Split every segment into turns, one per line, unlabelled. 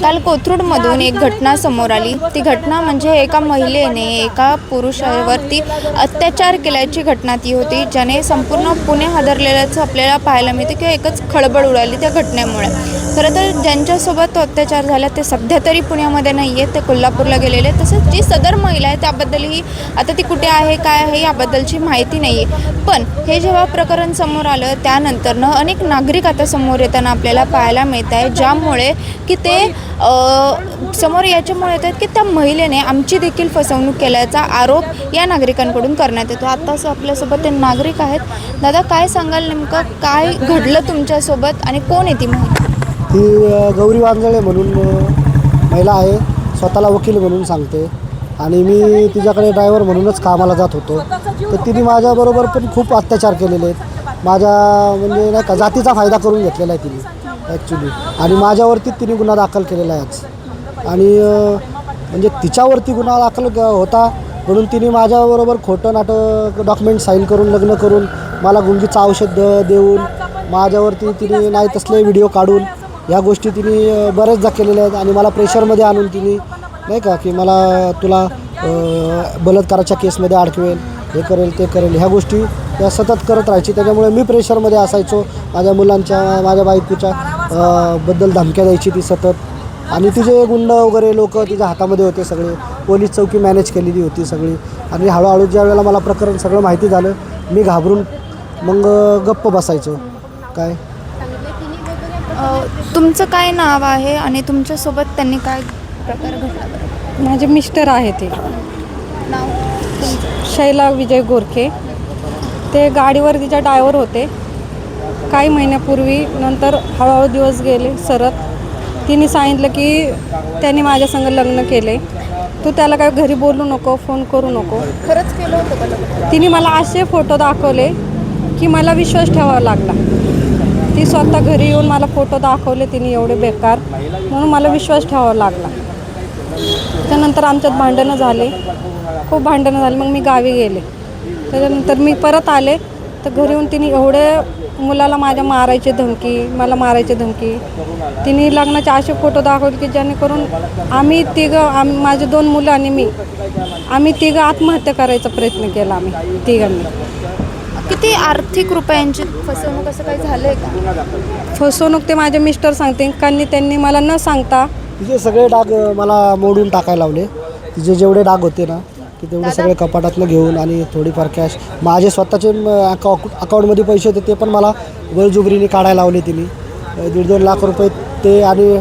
काल कोथरूडमधून एक घटना समोर आली. ती घटना म्हणजे एका महिलेने एका पुरुषावरती अत्याचार केल्याची घटना ती होती ज्याने संपूर्ण पुणे हादरलेल्याचं आपल्याला पाहायला मिळते किंवा एकच खळबळ उडाली त्या घटनेमुळे. खरं तर ज्यांच्यासोबत तो अत्याचार झाला ते सध्या तरी पुण्यामध्ये नाही आहेत ते कोल्हापूरला गेलेले. तसंच जी सदर महिला आहे त्याबद्दलही आता ती कुठे आहे काय आहे याबद्दलची माहिती नाही आहे पण हे जेव्हा प्रकरण समोर आलं त्यानंतरनं अनेक नागरिक आता समोर येताना आपल्याला पाहायला मिळत आहे ज्यामुळे की ते समोर याच्यामुळे येत आहेत की त्या महिलेने आमची देखील फसवणूक केल्याचा आरोप या नागरिकांकडून करण्यात येतो. आता असं आपल्यासोबत ते नागरिक आहेत. दादा काय सांगाल नेमकं? काय घडलं तुमच्यासोबत? आणि कोण आहे ती महिला?
ती गौरी वांजळे म्हणून महिला आहे. स्वतःला वकील म्हणून सांगते. आणि मी तिच्याकडे ड्रायव्हर म्हणूनच कामाला जात होतो. तर तिने माझ्याबरोबर पण खूप अत्याचार केलेले आहेत. माझ्या म्हणजे नाही का जातीचा फायदा करून घेतलेला आहे तिने ॲक्च्युली आणि माझ्यावरती तिने गुन्हा दाखल केलेला आहे आज. आणि म्हणजे तिच्यावरती गुन्हा दाखल क- होता म्हणून तिने माझ्याबरोबर खोटं नाटक डॉक्युमेंट साईन करून लग्न करून मला गुंगीचं औषध द- देऊन माझ्यावरती तिने नाही तसले व्हिडिओ काढून ह्या गोष्टी तिने बऱ्याचदा केलेल्या आहेत आणि मला प्रेशरमध्ये आणून तिने नाही का की मला तुला बलात्काराच्या केसमध्ये अडकवेल हे करेल ते करेल ह्या गोष्टी त्या सतत करत राहायची. त्याच्यामुळे मी प्रेशरमध्ये असायचो माझ्या मुलांच्या माझ्या बायकोच्या बद्दल धमक्या द्यायची ती सतत. आणि तिचे गुंड वगैरे लोक तिच्या हातामध्ये होते सगळे. पोलीस चौकी मॅनेज केलेली होती सगळी. आणि हळूहळू ज्या वेळेला मला प्रकरण सगळं माहिती झालं मी घाबरून मग गप्प बसायचो. काय?
तुमचं काय नाव आहे आणि तुमच्यासोबत त्यांनी काय प्रकार घडला? बरं
माझे मिस्टर आहे ते.
नाव?
शैला विजय गोरखे. ते गाडीवर तिच्या ड्रायव्हर होते. काही महिन्यापूर्वी नंतर हळूहळू दिवस गेले सरत. तिने सांगितलं की त्यांनी माझ्या संग लग्न केले. तू त्याला काय घरी बोलू नको फोन करू नको.
खरंच केलं होतं का लग्न?
तिने मला असे फोटो दाखवले की मला विश्वास ठेवावा लागला. ती स्वतः घरी येऊन मला फोटो दाखवले तिने एवढे बेकार. म्हणून मला विश्वास ठेवावा लागला. त्यानंतर आमच्यात भांडणं झाले. खूप भांडणं झाली. मग मी गावी गेले. त्याच्यानंतर मी परत आले. तर घरी येऊन तिने एवढे मुलाला माझ्या मारायची धमकी मला मारायची धमकी. तिने लग्नाचे असे फोटो दाखवले की जेणेकरून आम्ही तिघं आम माझे दोन मुलं आणि मी आम्ही तिघं आत्महत्या करायचा प्रयत्न केला आम्ही तिघांनी.
किती आर्थिक रुपयांची फसवणूक असं काही झालंय का?
फसवणूक ते माझे मिस्टर सांगते कारण त्यांनी मला न सांगता
तिचे सगळे डाग मला मोडून टाकायला लावले. तिचे जेवढे डाग होते ना की तेवढे सगळे कपाटातनं घेऊन आणि थोडीफार कॅश माझे स्वतःचे अकाउ अकाउंटमध्ये पैसे होते ते पण मला बळजुबरीने काढायला लावले तिने. दीड दोन लाख रुपये ते आणि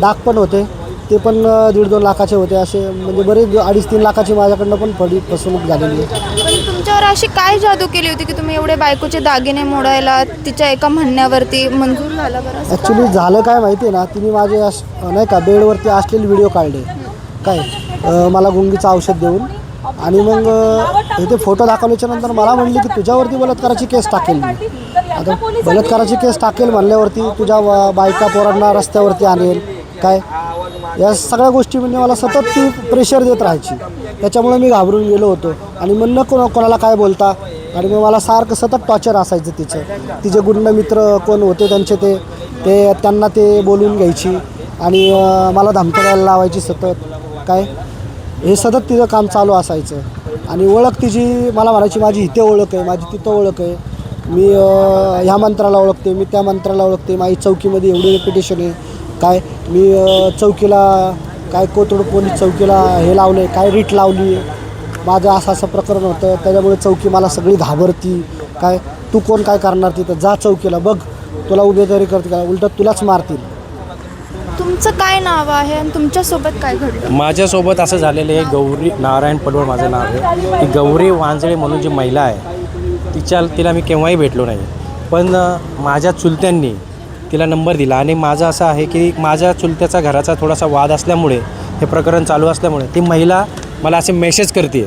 डाग पण होते. ते पण दीड दोन लाखाचे होते असे म्हणजे बरेच अडीच तीन लाखाची माझ्याकडनं पण फडी फसवणूक झालेली आहे.
पण तुमच्यावर अशी काय जादू केली होती की तुम्ही एवढे बायकोचे दागिने मोडायला तिच्या एका म्हणण्यावरती मंजूर झाला बरं असं का?
ॲक्च्युली झालं काय माहिती आहे ना तिने माझे नाही का बेडवरती असलेले व्हिडिओ काढले. काय? अ, मला गुंगीचं औषध देऊन. आणि मग अ, इथे फोटो दाखवल्याच्या नंतर मला म्हणली की तुझ्यावरती बलात्काराची केस टाकेल मी. आता बलात्काराची केस टाकेल म्हणल्यावरती तुझ्या वा- बायका पोरांना रस्त्यावरती आणेल. काय? या सगळ्या गोष्टी म्हणजे मला सतत ती प्रेशर देत राहायची. त्याच्यामुळे मी घाबरून गेलो होतो. आणि मग न कोणा कोणाला काय बोलता? आणि मग मला सारखं सतत टॉर्चर असायचं तिचं. तिचे गुंड मित्र कोण होते त्यांचे ते ते त्यांना ते बोलून घ्यायची. आणि मला धमकायला लावायची सतत. काय? हे सतत तिचं काम चालू असायचं. आणि ओळख तिची मला म्हणायची माझी इथे ओळख आहे माझी तिथं ओळख आहे. मी ह्या मंत्राला ओळखते मी त्या मंत्राला ओळखते माझी चौकीमध्ये एवढी रेप्युटेशन आहे. काय मी चौकीला काय कोथरूड पोलीस चौकीला हे लावलं आहे काय रीट लावली माझं असं असं प्रकरण होतं त्याच्यामुळे चौकी मला सगळी घाबरती. काय तू कोण काय करणार तिथं? जा चौकीला बघ तुला उमेदवारी करते का? उलट तुलाच मारतील.
तुमचं काय नाव आहे आणि तुमच्यासोबत काय घडलं?
माझ्यासोबत असं झालेलं आहे गौरी नारायण पडवळ माझं नाव आहे. ती गौरी वांजळे म्हणून जी महिला आहे तिच्या तिला मी केव्हाही भेटलो नाही. पण माझ्या चुलत्यांनी तिला नंबर दिला आणि माझं असं आहे की माझ्या चुलत्याचा घराचा थोडासा वाद असल्यामुळे हे प्रकरण चालू असल्यामुळे ती महिला मला असे मेसेज करते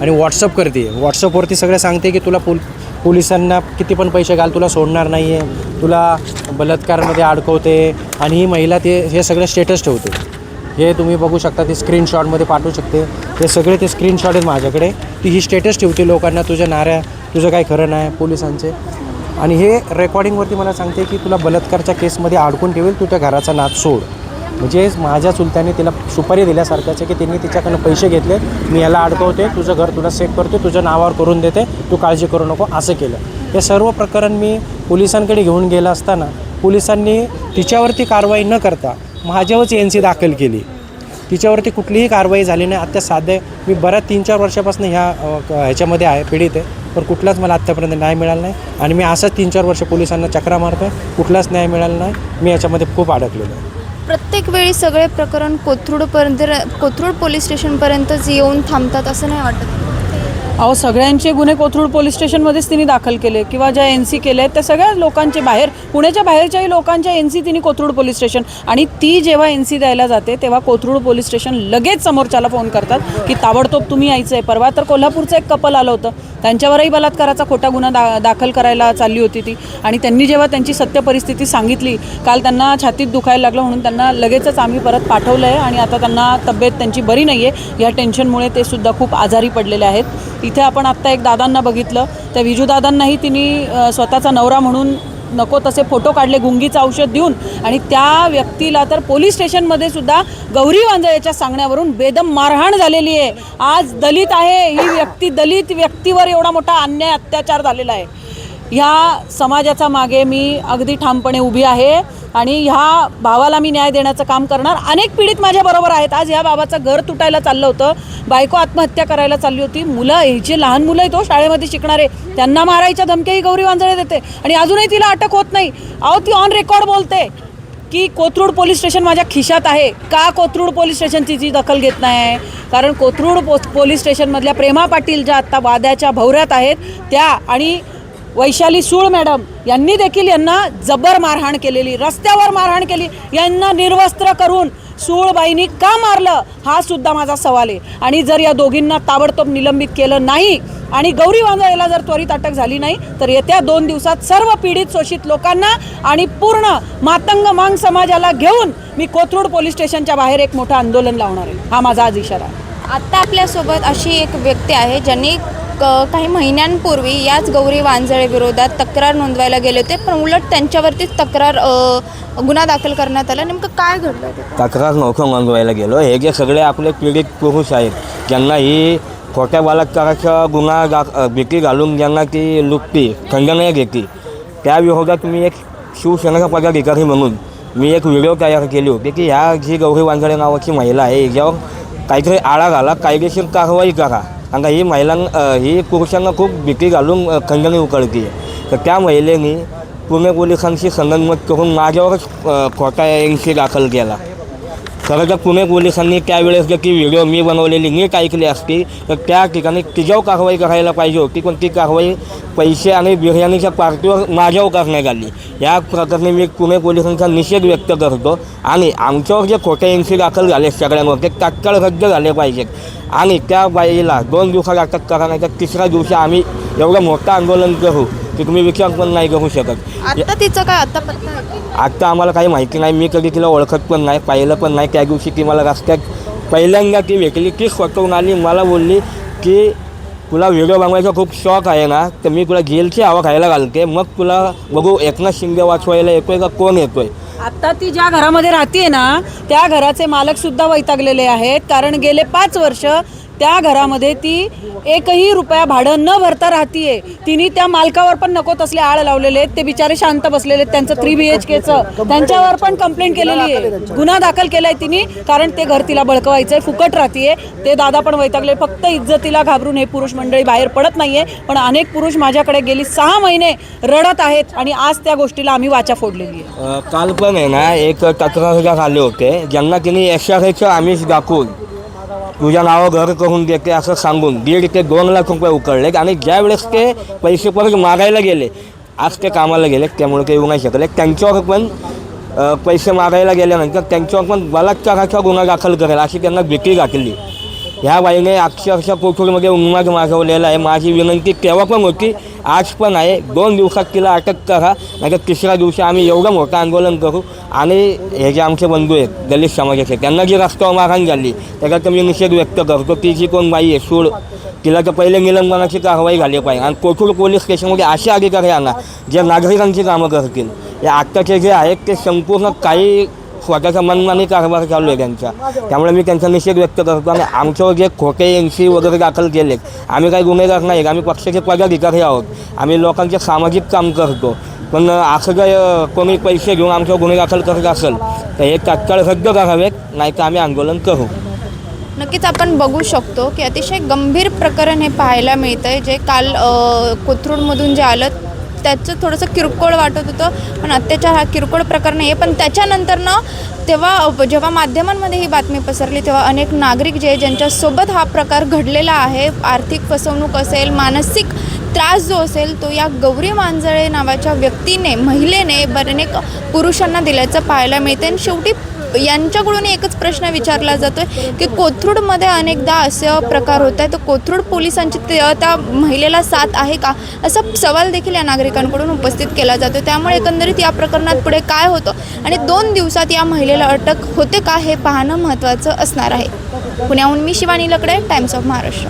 आणि व्हॉट्सअप करते व्हॉट्सअपवरती सगळं सांगते की तुला पोल पोलिसांना किती पण पैसे घाल तुला सोडणार नाही आहे तुला बलात्कारमध्ये अडकवते आणि ही महिला ते हे सगळं स्टेटस ठेवते. हे तुम्ही बघू शकता ते स्क्रीनशॉटमध्ये पाठवू शकते. हे सगळे ते स्क्रीनशॉट आहेत माझ्याकडे. ती ही स्टेटस ठेवते लोकांना तुझ्या नाऱ्या तुझं काय खरं नाही पोलिसांचे. आणि हे रेकॉर्डिंगवरती मला सांगते की तुला बलात्कारच्या केसमध्ये अडकून ठेवेल तू त्या घराचा नाद सोड. म्हणजे माझ्या चुलत्याने तिला सुपारी दिल्यासारख्याचे की त्यांनी तिच्याकडनं पैसे घेतले मी याला अडकवते तुझं घर तुला सेफ करते तुझ्या नावावर करून देते तू काळजी करू नको असं केलं. हे सर्व प्रकरण मी पोलिसांकडे घेऊन गेलं असताना पोलिसांनी तिच्यावरती कारवाई न करता माझ्यावरच एन सी दाखल केली. तिच्यावरती कुठलीही कारवाई झाली नाही आत्ता साधे मी बऱ्याच तीन चार वर्षापासून ह्या ह्याच्यामध्ये आहे पीडित आहे. पण कुठलाच मला आत्तापर्यंत न्याय मिळाला नाही. आणि मी असंच तीन चार वर्ष पोलिसांना चक्रा मारतो आहे कुठलाच न्याय मिळाला नाही. मी याच्यामध्ये खूप अडकलेलो आहे.
प्रत्येक वेळी सगळे प्रकरण कोथरूडपर्यंत कोथरूड पोलीस स्टेशनपर्यंतच येऊन थांबतात असं नाही वाटत?
अहो सगळ्यांचे गुन्हे कोथरूड पोलीस स्टेशनमध्येच तिने दाखल केले किंवा ज्या एन सी केले आहेत त्या सगळ्या लोकांचे बाहेर पुण्याच्या बाहेरच्याही लोकांच्या एन सी तिने कोथरूड पोलीस स्टेशन आणि ती जेव्हा एन सी द्यायला जाते तेव्हा कोथरूड पोलीस स्टेशन लगेच समोरच्याला फोन करतात की ताबडतोब तुम्ही यायचं आहे परवा तर कोल्हापूरचं एक कपल आलं होतं. त्यांच्यावरही बलात्काराचा खोटा गुन्हा दा दाखल करायला चालली होती ती. आणि त्यांनी जेव्हा त्यांची सत्य परिस्थिती सांगितली काल त्यांना छातीत दुखायला लागलं म्हणून त्यांना लगेचच आम्ही परत पाठवलं आहे आणि आता त्यांना तब्येत त्यांची बरी नाही आहे या टेन्शनमुळे ते सुद्धा खूप आजारी पडलेले आहेत. इथे आपण आत्ता एक दादांना बघितलं. त्या विजूदादांनाही तिने स्वतःचा नवरा म्हणून नको तसे फोटो काढले गुंगीचं औषध देऊन. आणि त्या व्यक्तीला तर पोलीस स्टेशनमध्ये सुद्धा गौरी वांजळेच्या सांगण्यावरून बेदम मारहाण झालेली आहे. आज दलित आहे ही व्यक्ती दलित व्यक्तीवर एवढा मोठा अन्याय अत्याचार झालेला आहे. ह्या समाजाचा मागे मी अगदी ठामपणे उभी आहे. आणि ह्या भावाला मी न्याय देण्याचं काम करणार. अनेक पीडित माझ्याबरोबर आहेत. आज ह्या बाबाचं घर तुटायला चाललं होतं. बायको आत्महत्या करायला चालली होती. मुलं ह्याचे लहान मुलं आहेत तो शाळेमध्ये शिकणारे. त्यांना मारायच्या धमक्याही गौरी वांजळे देते. आणि अजूनही तिला अटक होत नाही. अहो ती ऑन रेकॉर्ड बोलते की कोथरूड पोलीस स्टेशन माझ्या खिशात आहे. का कोथरूड पोलीस स्टेशन तिची दखल घेत नाही? कारण कोथरूड पो पोलीस स्टेशनमधल्या प्रेमा पाटील ज्या आत्ता वाद्याच्या भवऱ्यात आहेत त्या आणि वैशाली सूळ मॅडम यांनी देखील यांना जबर मारहाण केलेली रस्त्यावर मारहाण केली. यांना निर्वस्त्र करून सूळबाईंनी का मारलं? हा सुद्धा माझा सवाल आहे. आणि जर या दोघींना ताबडतोब निलंबित केलं नाही आणि गौरी वांजळेला जर त्वरित अटक झाली नाही तर येत्या दोन दिवसात सर्व पीडित शोषित लोकांना आणि पूर्ण मातंग मांग समाजाला घेऊन मी कोथरूड पोलीस स्टेशनच्या बाहेर एक मोठं आंदोलन लावणार आहे. हा माझा आज इशारा
आत्ता आपल्यासोबत अशी एक व्यक्ती आहे ज्यांनी क- काही महिन्यांपूर्वी याच गौरी वांजळे विरोधात तक्रार नोंदवायला गेले होते पण उलट त्यांच्यावरतीच तक्रार अ, गुन्हा दाखल करण्यात आला. नेमकं काय घडलं
तक्रार नव्हतं नोंदवायला गेलो. हे जे सगळे आपले पीडित पुरुष आहेत ज्यांना ही खोट्या बलात्काराचा गुन्हा दा भीती घालून ज्यांना ती लुटती खंडने घेते त्या विरोधात मी एक शिवसेनेचा पदाधिकारी म्हणून मी एक व्हिडिओ तयार केली होती की ह्या जी गौरी वांजळे नावाची महिला आहे हिच्यावर काहीतरी आळा घाला कायदेशीर कारवाई करा. कारण ही महिलां ही पुरुषांना खूप भीती घालून खंडणी उकळते. तर त्या महिलेने पुणे पोलिसांशी संगनमत करून माझ्यावरच अ, खोटा एनसी दाखल केला. खरं तर पुणे पोलिसांनी त्यावेळेस जर ती व्हिडिओ मी बनवलेली नीट ऐकली असती तर त्या ठिकाणी तिच्यावर कारवाई करायला पाहिजे होती पण ती कारवाई पैसे आणि बिर्याणीच्या पार्टीवर माझ्यावर करण्यात आली. या प्रकरणी मी पुणे पोलिसांचा निषेध व्यक्त करतो आणि आमच्यावर जे खोटे एनसी दाखल झाले सगळ्यांवर ते तात्काळ रद्द झाले पाहिजेत. आणि त्या बाईला दोन दिवसात अटक करा नाही तर तिसऱ्या दिवशी आम्ही एवढं मोठं आंदोलन करू की तुम्ही विचार पण नाही करू शकत.
तिचं काय आत्ता पत्ता आहे का?
आत्ता आम्हाला काही माहिती नाही. मी कधी तिला ओळखत पण नाही पाहिलं पण नाही. त्या दिवशी ती मला रस्त्यात पहिल्यांदा ती भेटली ती स्वतःहून आली. मला बोलली की तुला व्हिडिओ बनवायचा खूप शौक आहे ना तर मी तुला जेलची हवा खायला घालते. मग तुला बघू एकनाथ शिंदे वाचवायला येतोय का कोण येतोय?
आता ती ज्या घरामध्ये राहते ना त्या घराचे मालक सुद्धा वैतागलेले आहेत. कारण गेले पाच वर्ष त्या घरामध्ये ती एकही रुपया भाडं न भरता राहतीये. तिने त्या मालकावर पण नको तसले आळ लावलेले आहेत. ते बिचारे शांत बसलेले आहेत. त्यांचं थ्री बी एच केचं त्यांच्यावर पण कंप्लेंट केलेली आहे. गुन्हा दाखल केलाय तिने कारण ते घर तिला बळकवायचंय फुकट राहतीये. ते दादा पण वैतागले फक्त इज्जतीला घाबरून हे पुरुष मंडळी बाहेर पडत नाहीये. पण अनेक पुरुष माझ्याकडे गेली सहा महिने रडत आहेत आणि आज त्या गोष्टीला आम्ही वाचा फोडलेली आहे.
काल पण आहे ना एक तक्रार आले होते. ज्यांना तिने एस आर आमिष दाखवून तुझ्या नावं घर करून देते असं सांगून. दीड ते दोन लाख रुपये उकळले आणि ज्यावेळेस ते पैसे परत मागायला गेले आज ते कामाला गेले त्यामुळे ते येऊ नाही शकले. त्यांच्यावर पण पैसे मागायला गेल्यानंतर त्यांच्यावर पण बलात्काराचा गुन्हा दाखल करेल अशी त्यांना भीती घातली ह्या बाईने अक्षरशः कोथरूडमध्ये उन्माद मागवलेला आहे. माझी विनंती तेव्हा पण होती आज पण आहे. दोन दिवसात तिला अटक करा नाही तर तिसऱ्या दिवशी आम्ही एवढं मोठं आंदोलन करू आणि हे जे आमचे बंधू आहेत दलित समाजाचे त्यांना जी रस्त्यावर मारहाण झाली त्याच्यात मी निषेध व्यक्त करतो ती जी कोण बाई आहे सूड तिला तर पहिले निलंबनाची कारवाई झाली पाहिजे. आणि कोथरूड पोलीस स्टेशनमध्ये असे अधिकारी आणा जे नागरिकांची कामं करतील. या आत्ताचे जे आहेत ते संपूर्ण काही स्वतःचा मनमानी कारभार चालू आहे त्यांचा त्यामुळे मी त्यांचा निषेध व्यक्त करतो आणि आमच्यावर जे खोटे एन सी वगैरे दाखल केले आम्ही काही गुन्हेगार नाही आम्ही पक्षाचे पदाधिकारी आहोत. आम्ही लोकांचे सामाजिक काम करतो. पण असं काय कोणी पैसे घेऊन आमच्यावर गुन्हे दाखल करत असेल तर हे तात्काळ रद्द करावेत नाही तर आम्ही आंदोलन करू.
नक्कीच आपण बघू शकतो की अतिशय गंभीर प्रकरण हे पाहायला मिळतं आहे जे काल कोथरूडमधून जे आलं त्याचं थोडंसं किरकोळ वाटत होतं. पण अत्याचार हा किरकोळ प्रकार नाही आहे पण त्याच्यानंतर ना तेव्हा जेव्हा माध्यमांमध्ये ही बातमी पसरली तेव्हा अनेक नागरिक जे ज्यांच्यासोबत हा प्रकार घडलेला आहे आर्थिक फसवणूक असेल मानसिक त्रास जो असेल तो या गौरी मांजळे नावाच्या व्यक्तीने महिलेने बरे अनेक पुरुषांना दिल्याचं पाहायला मिळते आणि शेवटी यांच्याकडून एकच प्रश्न विचारला जातोय की कोथरूडमध्ये अनेकदा असं प्रकार होत आहे तर कोथरूड पोलिसांची त्या महिलेला साथ आहे का? असा सवाल देखील या नागरिकांकडून उपस्थित केला जातो त्यामुळे एकंदरीत या प्रकरणात पुढे काय होतं? आणि दोन दिवसात या महिलेला अटक होते का? हे पाहणं महत्त्वाचं असणार आहे. पुण्याहून मी शिवानी लकडे टाइम्स ऑफ महाराष्ट्र